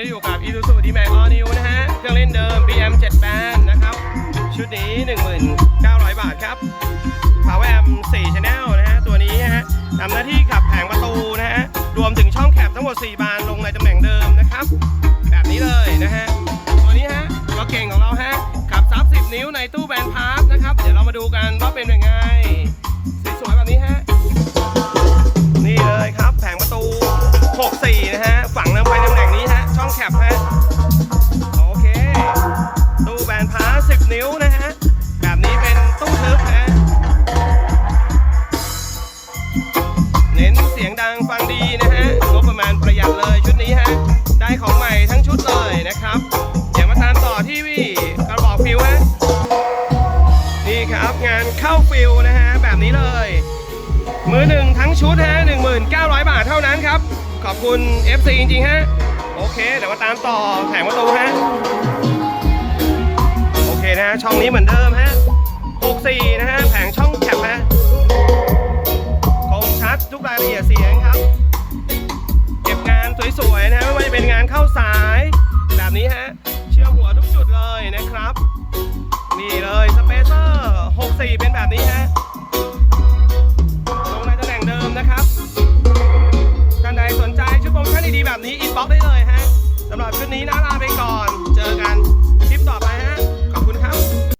กับ Isuzu D-Max All New นะฮะ เครื่องเล่นเดิม BM 7 Band นะครับ ชุดนี้ 19,000 บาทครับ Power Amp 4 Channel นะฮะ ตัวนี้นะฮะทำหน้าที่ขับแผงประตูนะฮะ รวมถึงช่องแคปทั้งหมด 4 บานลงในตำแหน่งเดิมนะครับ แบบนี้เลยนะฮะ ตัวนี้ฮะตัวเก่งของเราฮะ ขับซับ 10 นิ้วในตู้แบนพาร์ทนะครับ เดี๋ยวเรามาดูกันว่าเป็นยังไง สียงดังฟังดีนะฮะงบประมาณประหยัดเลยชุดนี้ฮะได้ของใหม่ทั้งชุดเลยนะครับเดี๋ยวมาตามต่อที่วี่กระบอกฟิวฮะนี่ครับงานเข้าฟิลนะฮะแบบนี้เลย มือหนึ่งทั้งชุดฮะ1900 บาทเท่านั้นครับ ขอบคุณ FC จริงๆฮะโอเคเดี๋ยวมาตามต่อแผงประตูฮะโอเคนะฮะช่องนี้เหมือนเดิมฮะ64นะฮะ เป็นงานเข้าสาร